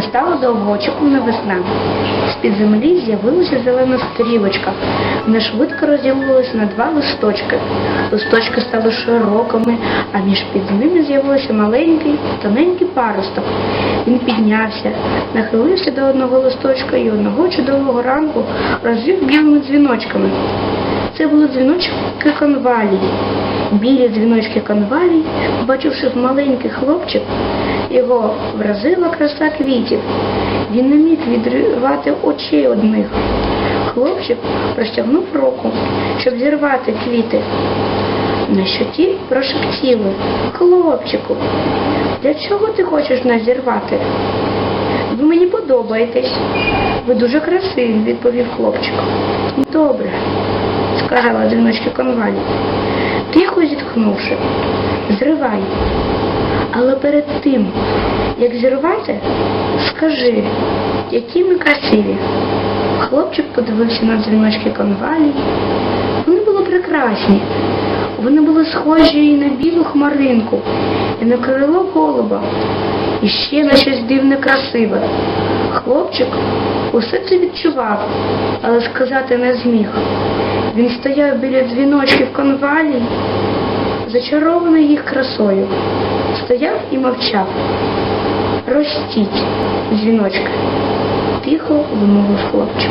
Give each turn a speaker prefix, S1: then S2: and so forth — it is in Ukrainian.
S1: Настала довгоочікувана весна. З-під землі з'явилася зелена стрілочка. Вона швидко розділилася на два листочки. Листочки стали широкими, а між під ними з'явився маленький, тоненький паросток. Він піднявся, нахилився до одного листочка і одного чудового ранку розвів білими дзвіночками. Це були дзвіночки конвалії. Білі дзвіночки конвалій, побачивши маленький хлопчик, його вразила краса квітів. Він не міг відривати очей одних. Хлопчик простягнув руку, щоб зірвати квіти. На що ті прошептіли Хлопчику, для чого ти хочеш нас зірвати? Ви мені подобаєтесь. Ви дуже красиві, відповів хлопчик. Добре, сказала дзвіночки конвалі, тихо зітхнувши. Зривай. Але перед тим, як зірвати, скажи, які ми красиві. Хлопчик подивився на дзвіночки конвалі. Вони були прекрасні. Вони були схожі і на білу хмаринку, і на крило голуба, і ще на щось дивне красиве. Хлопчик усе це відчував, але сказати не зміг. Він стояв біля дзвіночків конвалій, зачарований їх красою. Стояв і мовчав. Ростіть, дзвіночка, тихо вимовив хлопчик.